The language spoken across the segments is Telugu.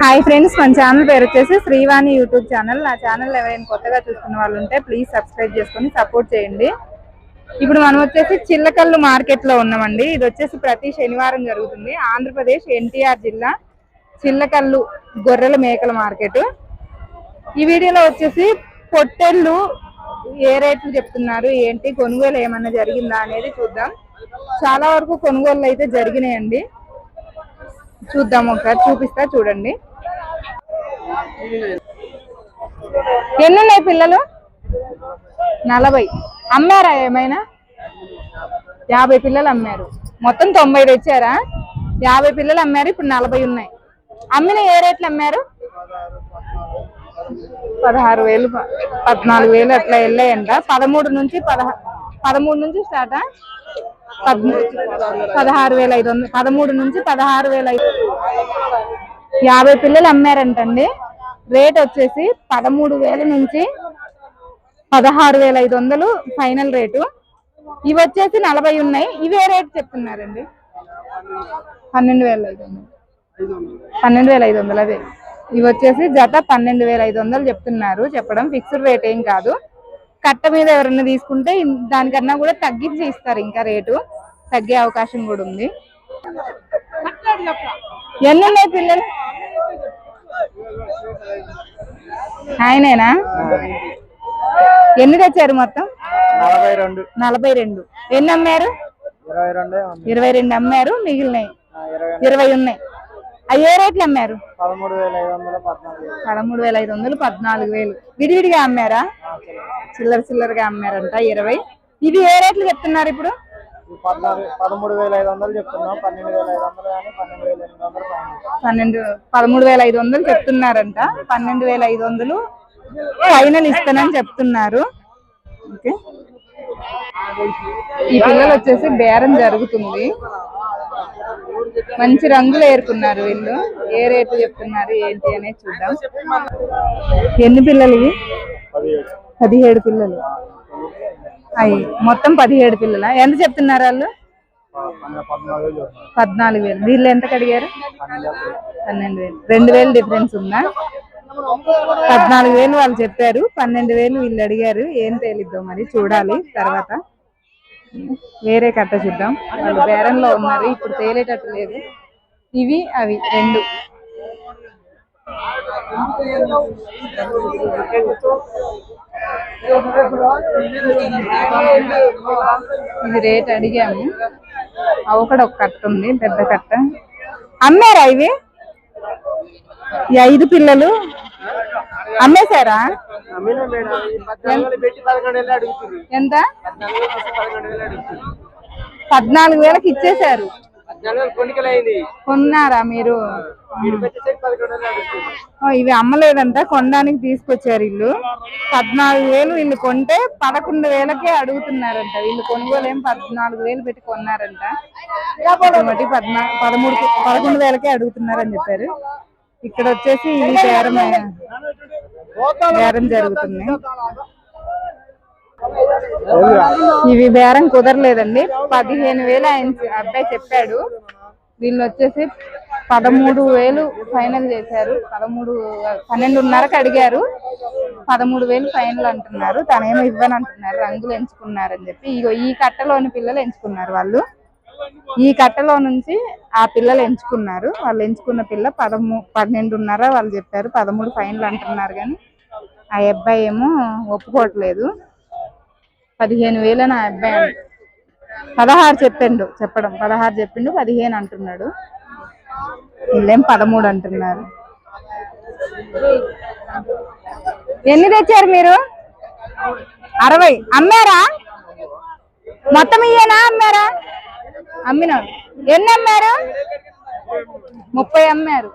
హాయ్ ఫ్రెండ్స్ మన ఛానల్ పేరు వచ్చేసి శ్రీవాణి యూట్యూబ్ ఛానల్. నా ఛానల్ ఎవరైనా కొత్తగా చూస్తున్న వాళ్ళు ఉంటే ప్లీజ్ సబ్స్క్రైబ్ చేసుకొని సపోర్ట్ చేయండి. ఇప్పుడు మనం వచ్చేసి చిల్లకల్లు మార్కెట్లో ఉన్నామండి. ఇది వచ్చేసి ప్రతి శనివారం జరుగుతుంది. ఆంధ్రప్రదేశ్ ఎన్టీఆర్ జిల్లా చిల్లకల్లు గొర్రెల మేకల మార్కెట్ ఈ వీడియోలో వచ్చేసి పొట్టెళ్ళు ఏ రేట్లు చెప్తున్నారు? ఏంటి? కొనుగోలు ఏమన్నా జరిగిందా అనేది చూద్దాం. చాలా వరకు కొనుగోలు అయితే జరిగినాయండి. చూద్దాం ఒకసారి చూపిస్తా చూడండి. ఎన్ని ఉన్నాయి పిల్లలు? నలభై. అమ్మారా ఏమైనా? యాభై పిల్లలు అమ్మారు. మొత్తం తొంభై తెచ్చారా? యాభై పిల్లలు అమ్మారు ఇప్పుడు నలభై ఉన్నాయి. అమ్మిన ఏ రేట్లు అమ్మారు? పదహారు వేలు పద్నాలుగు వేలు అట్లా వెళ్ళాయంట. పదమూడు నుంచి పదహా పదమూడు నుంచి స్టార్టా? పదహారు వేల ఐదు వందలు పదమూడు నుంచి పదహారు వేల ఐదు యాభై పిల్లలు అమ్మారంటండి. రేట్ వచ్చేసి పదమూడు వేల నుంచి పదహారు వేల ఐదు వందలు ఫైనల్ రేటు. ఇవి వచ్చేసి నలభై ఉన్నాయి. ఇవే రేట్ చెప్తున్నారండి. పన్నెండు వేల ఐదు వందలు. పన్నెండు వేల ఐదు వందలు అదే. ఇవి వచ్చేసి జత పన్నెండు వేల ఐదు వందలు చెప్తున్నారు. చెప్పడం ఫిక్స్డ్ రేట్ ఏం కాదు. కట్ట మీద ఎవరైనా తీసుకుంటే దానికన్నా కూడా తగ్గించి ఇస్తారు ఇంకా రేటు. తగ్గే అవకాశం కూడా ఉంది. ఎన్ని ఉన్నాయి పిల్లలు? ఆయనేనా? ఎన్ని తెచ్చారు మొత్తం? నలభై రెండు. ఎన్ని అమ్మారు ఇరవై రెండే అమ్మారు మిగిలినాయి. ఇరవై ఉన్నాయి. అవి ఏ రేట్లు అమ్మారు. పదమూడు వేల ఐదు వందలు పద్నాలుగు. వేలు విడివిడిగా అమ్మారా? చిల్లర చిల్లరగా అమ్మారంట ఇరవై. ఇవి ఏ రేట్లు చెప్తున్నారు ఇప్పుడు? పదమూడు వేల ఐదు వందలు చెప్తున్నాం. పన్నెండు వేల ఐదు వందలు కానీ పన్నెండు వేల ఎనిమిది వందలు పన్నెండు పదమూడు వేల ఐదు వందలు చెప్తున్నారంట. పన్నెండు వేల ఐదు వందలు ఫైనల్ ఇస్తానని చెప్తున్నారు. ఓకే. ఈ పిల్లలు వచ్చేసి బేరం జరుగుతుంది. మంచి రంగులు ఏరుకున్నారు వీళ్ళు. ఏ రేట్లు చెప్తున్నారు ఏంటి అనేది చూద్దాం. ఎన్ని పిల్లలు ఇవి? పదిహేడు పిల్లలు. అయి మొత్తం పదిహేడు పిల్లల? ఎంత చెప్తున్నారు వాళ్ళు? పద్నాలుగు వేలు. వీళ్ళు ఎంత అడిగారు పన్నెండు వేలు. పన్నెండు వేలు రెండు వేలు డిఫరెన్స్ ఉందా? పద్నాలుగు వేలు వాళ్ళు చెప్పారు. పన్నెండు వేలు వీళ్ళు అడిగారు. ఏం తేలిద్దో మరి చూడాలి తర్వాత. వేరే కట్ట చూద్దాం. వాళ్ళు బేరంలో ఉన్నారు. ఇప్పుడు తేలేటట్టు లేదు. ఇవి అవి రెండు. ఇది రేట్ అడిగాము. అవి కూడా ఒక కట్ట ఉంది పెద్ద కట్ట. అమ్మారా ఇవి? ఐదు పిల్లలు. అమ్మేశారా? ఎంత? పద్నాలుగు వేలకు ఇచ్చేసారు కొన్నారా మీరు? ఇవి అమ్మలేదంట కొనడానికి తీసుకొచ్చారు వీళ్ళు పద్నాలుగు వేలు వీళ్ళు కొంటే పదకొండు వేలకే అడుగుతున్నారంట. వీళ్ళు కొనుగోలు ఏం పద్నాలుగు వేలు పెట్టి కొన్నారంట. కాబట్టి పద్నా పదమూడు పదకొండు వేలకే అడుగుతున్నారని చెప్పారు. ఇక్కడ వచ్చేసి ఇవి బేరం బేరం జరుగుతుంది. ఇవి బేరం కుదరలేదండి. పదిహేను వేలు ఆయన అబ్బాయి చెప్పాడు. వీళ్ళు వచ్చేసి పదమూడు వేలు ఫైనల్ చేశారు. పదమూడు పన్నెండున్నరకు అడిగారు. పదమూడు వేలు ఫైనల్ అంటున్నారు. తనేమో ఇవ్వని అంటున్నారు రంగులు ఎంచుకున్నారని చెప్పి. ఇగో ఈ కట్టలోని పిల్లలు ఎంచుకున్నారు వాళ్ళు. ఈ కట్టలో నుంచి ఆ పిల్లలు ఎంచుకున్నారు. వాళ్ళు ఎంచుకున్న పిల్ల పదమూ పన్నెండున్నర వాళ్ళు చెప్పారు. పదమూడు ఫైనల్ అంటున్నారు కానీ ఆ అబ్బాయి ఏమో ఒప్పుకోవట్లేదు. పదిహేను వేలు నా అబ్బాయి పదహారు చెప్పిండు చెప్పడం. పదహారు చెప్పిండు పదిహేను అంటున్నాడు. వీళ్ళేం పదమూడు అంటున్నారు. ఎన్ని తెచ్చారు మీరు? అరవై. అమ్మారా? మొత్తం ఇయ్యేనా అమ్మారా? అమ్మినా? ఎన్ని అమ్మారు? ముప్పై అమ్మారు.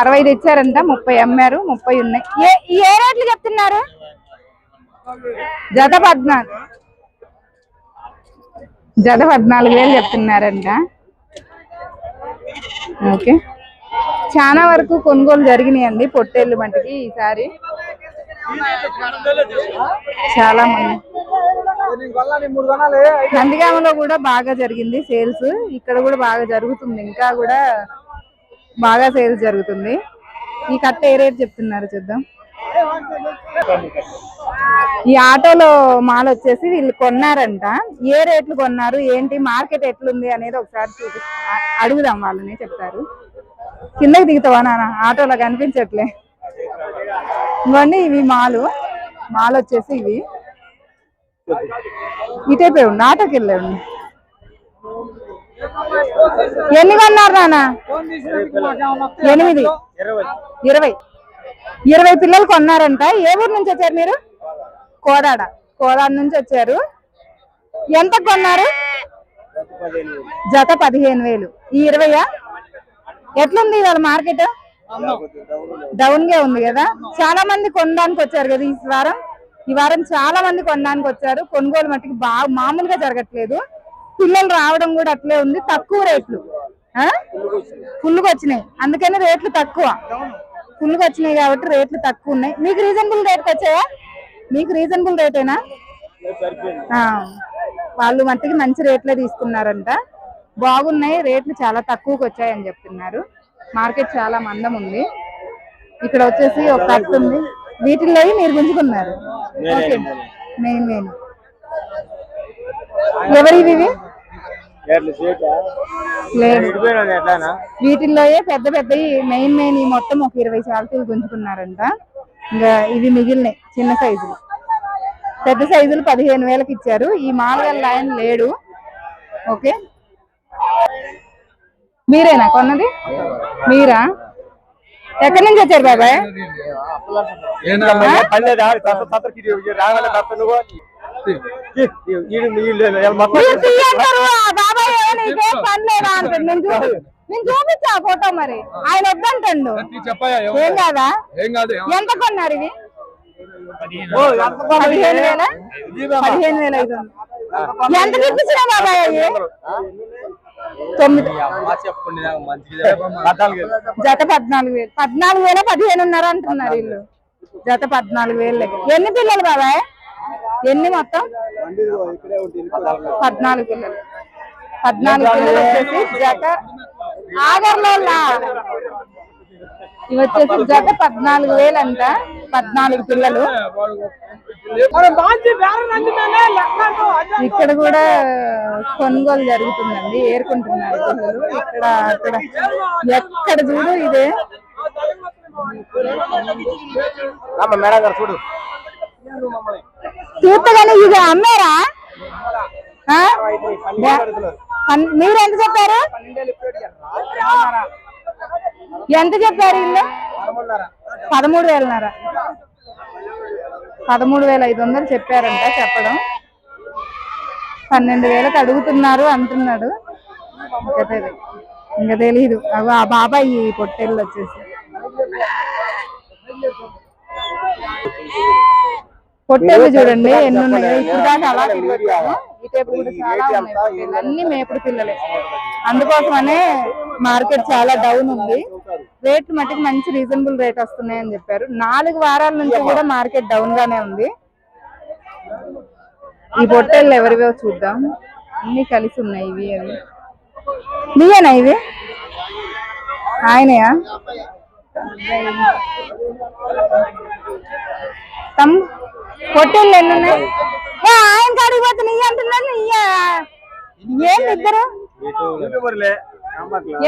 అరవై తెచ్చారంట ముప్పై అమ్మారు ముప్పై ఉన్నాయి. ఏ ఏ రేట్లు చెప్తున్నారు? జత పద్నాలుగు. జత పద్నాలుగు వేలు చెప్తున్నారంట. ఓకే. చాలా వరకు కొనుగోలు జరిగినాయండి పొట్టేళ్ళు మటుకి ఈసారి. చాలా మంది. నందిగామలో కూడా బాగా జరిగింది సేల్స్. ఇక్కడ కూడా బాగా జరుగుతుంది. ఇంకా కూడా బాగా సేల్స్ జరుగుతుంది. ఈ కట్ట ఏ రేట్ చెప్తున్నారు చూద్దాం. ఈ ఆటోలో మాల్ వచ్చేసి వీళ్ళు కొన్నారంట. ఏ రేట్లు కొన్నారు? ఏంటి? మార్కెట్ ఎట్లుంది అనేది ఒకసారి చూపి అడుగుదాం వాళ్ళని చెప్తారు. కిందకి దిగుతావా నాన్న? ఆటోలో కనిపించట్లే. ఇవన్నీ ఇవి మాలు. మాల్ వచ్చేసి ఇవి. ఇటైపోయి ఉండి ఆటోకి వెళ్ళండి ఎన్ని కొన్నారు నాన్న? ఎనిమిది. ఇరవై. ఇరవై పిల్లలు కొన్నారంట. ఏ ఊరు నుంచి వచ్చారు మీరు? కోదాడ. కోదాడ నుంచి వచ్చారు. ఎంత కొన్నారు? జత పదిహేను వేలు. ఈ ఇరవయా? ఎట్లుంది ఇవాళ మార్కెట్? డౌన్గా ఉంది కదా. చాలా మంది కొనడానికి వచ్చారు కదా ఈ వారం. ఈ వారం చాలా మంది కొనడానికి వచ్చారు. కొనుగోలు మట్టికి బాగా మామూలుగా జరగట్లేదు. పిల్లలు రావడం కూడా అట్లే ఉంది. తక్కువ రేట్లు. ఫుల్గా వచ్చినాయి. అందుకని రేట్లు తక్కువ. ఫుల్గా వచ్చినాయి కాబట్టి రేట్లు తక్కువ ఉన్నాయి. మీకు రీజనబుల్ రేట్ వచ్చాయా? మీకు రీజనబుల్ రేటేనా వాళ్ళు మట్టికి మంచి రేట్లే తీసుకున్నారంట. బాగున్నాయి రేట్లు చాలా తక్కువకి వచ్చాయని చెప్తున్నారు. మార్కెట్ చాలా మందం ఉంది. ఇక్కడ వచ్చేసి ఒక కట్ట ఉంది. వీటిల్లో మీరు గుంజుకున్నారు? ఓకే మెయిన్ మెయిన్ ఎవరివి వీటిల్లో పెద్ద పెద్దవి మెయిన్ మెయిన్ ఈ మొత్తం ఒక ఇరవై శాలతీలు గుంజుకున్నారంట. ఇంకా ఇవి మిగిలినాయి చిన్న సైజులు. పెద్ద సైజులు పదిహేను వేలకు ఇచ్చారు. ఈ మాల్గల్ లైన్ లేడు. ఓకే. మీరేనా కొన్నది? మీరా? ఎక్కడి నుంచి వచ్చారు బాబాయ్? చూపించా ఫోటో మరి. ఆయన వద్దంటాడు. చెప్పాయా? ఏం కాదా? ఏం కాదు ఎంత కొన్నారు ఇవి ఓ, ఎంత బాగా పదిహేను వేల? పదిహేను వేల ఐదు ఎంత చూపించినా బాబాయ్ అవి? తొమ్మిది. జత పద్నాలుగు వేలు. పద్నాలుగు వేల పదిహేనున్నర అంటున్నారు వీళ్ళు. జత పద్నాలుగు వేలు ఎన్ని పిల్లలు బాబాయ్? ఎన్ని మొత్తం? పద్నాలుగు పిల్లలు పద్నాలుగు పిల్లలు వచ్చేసి జత ఆగర్లో ఇవి వచ్చేసి జత పద్నాలుగు వేలు అంట పద్నాలుగు పిల్లలు ఇక్కడ కూడా కొనుగోలు జరుగుతుందండి ఏరుకుంటున్నారు పిల్లలు ఇక్కడ అక్కడ ఎక్కడ చూడు ఇదే. మేడం గారు చూడు. చూస్తగానే ఇది అమ్మారా? మీరు ఎంత చెప్పారు? ఎంత చెప్పారు ఇల్లు? పదమూడు వేలన్నర. పదమూడు వేల ఐదు వందలు చెప్పారంట చెప్పడం. పన్నెండు వేలకు అడుగుతున్నారు అంటున్నాడు. ఇంకా తెలీదు. అగో ఆ బాబాయ్ ఈ పొట్టేళ్ళు వచ్చేసి. పొట్టేళ్ళు చూడండి ఎన్ని ఉన్నాయో? ఇప్పుడు దాకా అలా తిరిగి వచ్చాము. ఈ టైపు కూడా చాలా ఉన్నాయి పొట్టేళ్ళు. అన్ని మేపుడు పిల్లలే. అందుకోసమనే మార్కెట్ చాలా డౌన్ ఉంది. రేట్ మటుకు మంచి రీజనబుల్ రేట్ వస్తున్నాయని చెప్పారు. నాలుగు వారాల నుంచి కూడా మార్కెట్ డౌన్ గానే ఉంది. ఈ పొట్టేళ్ళు ఎవరివో చూద్దాం. అన్ని కలిసి ఉన్నాయి ఇవి అవి నీయేనా ఇవి? ఆయనయా? తమ్ పొట్టేళ్ళు ఎన్ని ఉన్నాయి? ఆయన కాడికి పోతే నీ అంటున్నాను ఏం ఇద్దరు?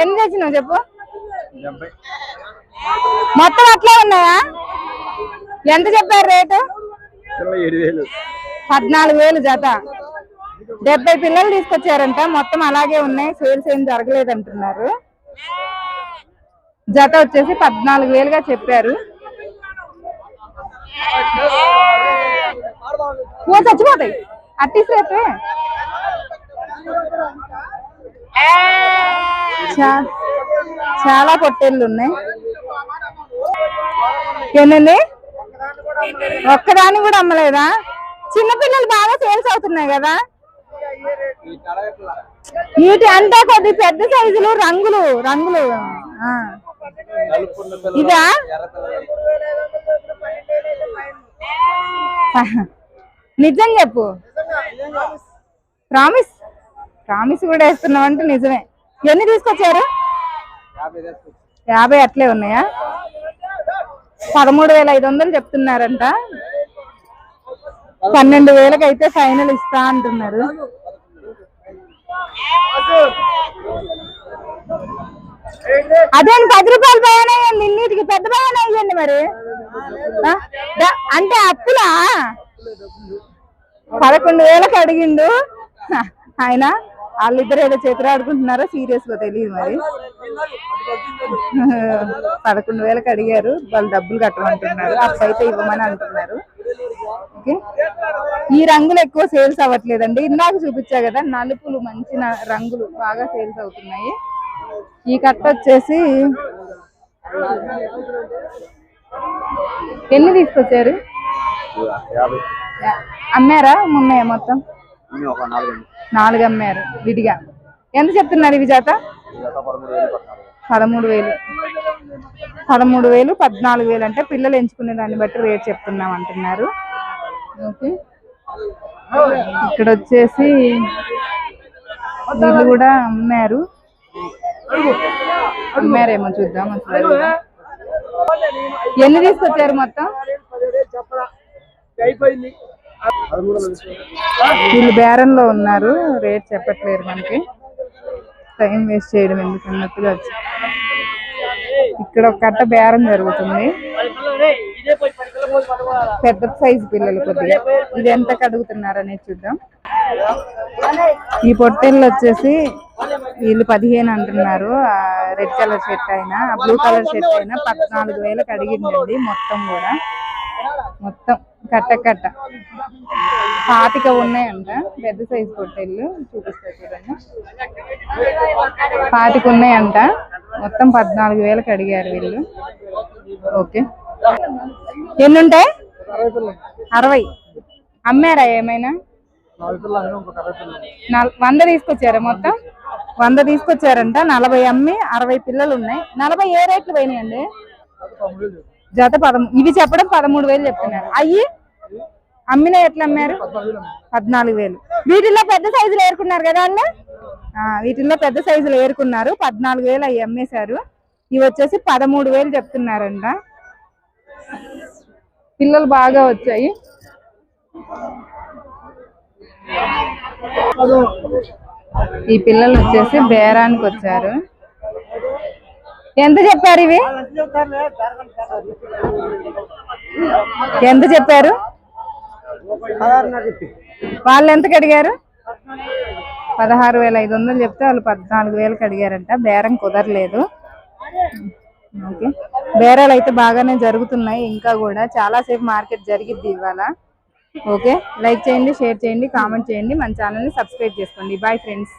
ఎన్ని తెచ్చినావు చెప్పు? మొత్తం అట్లే ఉన్నాయా? ఎంత చెప్పారు రేటు? పద్నాలుగు వేలు జత. డెబ్బై పిల్లలు తీసుకొచ్చారంట మొత్తం అలాగే ఉన్నాయి సేల్స్ ఏం జరగలేదు అంటున్నారు జత వచ్చేసి పద్నాలుగు వేలుగా చెప్పారు. ఓ చచ్చిపోతాయి. అట్టిసేపే చా- చాలా పొట్టేళ్ళు ఉన్నాయి. ఏంటండి? ఒక్కదాన్ని కూడా అమ్మలేదా? చిన్నపిల్లలు బాగా సేల్స్ అవుతున్నాయి కదా. వీటి అంటే కొద్ది పెద్ద సైజులు రంగులు రంగులు. ఇదా? నిజం చెప్పు. ప్రామిస్. ప్రామిస్ కూడా వేస్తున్నావు అంటే నిజమే. ఎన్ని తీసుకొచ్చారు? యాభై అట్లే ఉన్నాయా? పదమూడు వేల ఐదు వందలు చెప్తున్నారంట. పన్నెండు వేలకు అయితే ఫైనల్ ఇస్తా అంటున్నారు. అదే పది రూపాయలు భయానే ఇన్నిటికి పెద్ద బాగానే అయ్యండి మరి. అంటే అప్పులా? పదకొండు వేలకు అడిగిండు. ఆయన వాళ్ళిద్దరు ఏదో చేతులాడుకుంటున్నారో సీరియస్గా తెలియదు మరి. పదకొండు వేలకు అడిగారు. వాళ్ళు డబ్బులు కట్టమంటున్నారు. అప్పు అయితే ఇవ్వమని అంటున్నారు. ఓకే? ఈ రంగులు ఎక్కువ సేల్స్ అవ్వట్లేదండి. ఇందాక చూపించా కదా నలుపులు మంచి రంగులు బాగా సేల్స్ అవుతున్నాయి. ఈ కట్ట వచ్చేసి ఎన్ని తీసుకొచ్చారు? అమ్మారా? ఉన్నాయా మొత్తం? నాలుగు అమ్మారు. విడిగా. ఎంత చెప్తున్నారు ఇవి జాత? పదమూడు వేలు పట్టాలి పదమూడు వేలు. పదమూడు వేలు పద్నాలుగు వేలు అంటే పిల్లలు ఎంచుకునే దాన్ని బట్టి రేట్ చెప్తున్నాం అంటున్నారు. ఓకే. ఇక్కడ వచ్చేసి వీళ్ళు కూడా అమ్మారు. అమ్మారేమో చూద్దాం అసలు ఎన్ని తీసుకొచ్చారు మొత్తం? వీళ్ళు బేరంలో ఉన్నారు రేట్ చెప్పట్లేరు మనకి. టైం వేస్ట్ చేయడం ఎందుకు అన్నట్టుగా ఇక్కడ ఒక కట్ట బేరం జరుగుతుంది. పెద్ద సైజు పిల్లలు కొద్దిగా. ఇది ఎంత కడుగుతున్నారు అనేది చూద్దాం. ఈ పొట్టెళ్ళు వచ్చేసి వీళ్ళు పదిహేను అంటున్నారు. రెడ్ కలర్ షర్ట్ అయినా బ్లూ కలర్ షర్ట్ అయినా పద్నాలుగు వేలకు అడిగిందండి మొత్తం కూడా. మొత్తం కట్ట కట్ట. పాతిక ఉన్నాయంట. పెద్ద సైజు పొట్టెళ్ళు చూపిస్తారు చూడండి. పాతిక ఉన్నాయంట. మొత్తం పద్నాలుగు వేలకు అడిగారు వీళ్ళు. ఓకే. ఎన్ని ఉంటాయి అరవై. అమ్మారా ఏమైనా? వంద తీసుకొచ్చారా మొత్తం? వంద తీసుకొచ్చారంట. నలభై అమ్మి అరవై పిల్లలు ఉన్నాయి. నలభై ఏ రేట్లు పోయినాయండి? జత పదమూ ఇవి చెప్పడం పదమూడు వేలు చెప్తున్నారు అయ్యి? అమ్మిన ఎట్లా అమ్మారు? పద్నాలుగు వేలు వీటిల్లో పెద్ద సైజులు ఏరుకున్నారు కదా ఆ, వీటిల్లో పెద్ద సైజులు ఏరుకున్నారు. పద్నాలుగు వేలు అవి అమ్మేశారు. ఇవి వచ్చేసి పదమూడు వేలు చెప్తున్నారంట. పిల్లలు బాగా వచ్చాయి. ఈ పిల్లలు వచ్చేసి బేరానికి వచ్చారు. ఎంత చెప్పారు ఇవి? ఎంత చెప్పారు? వాళ్ళు ఎంతకు అడిగారు? పదహారు వేల ఐదు వందలు చెప్తే వాళ్ళు పద్నాలుగు వేలకు అడిగారంట. బేరం కుదరలేదు. ఓకే. బేరాలు అయితే బాగానే జరుగుతున్నాయి ఇంకా కూడా చాలా సేపు మార్కెట్ జరిగిద్ది ఇవాళ. ఓకే. లైక్ చేయండి షేర్ చేయండి కామెంట్ చేయండి. మన ఛానల్ని సబ్స్క్రైబ్ చేసుకోండి. Bye friends.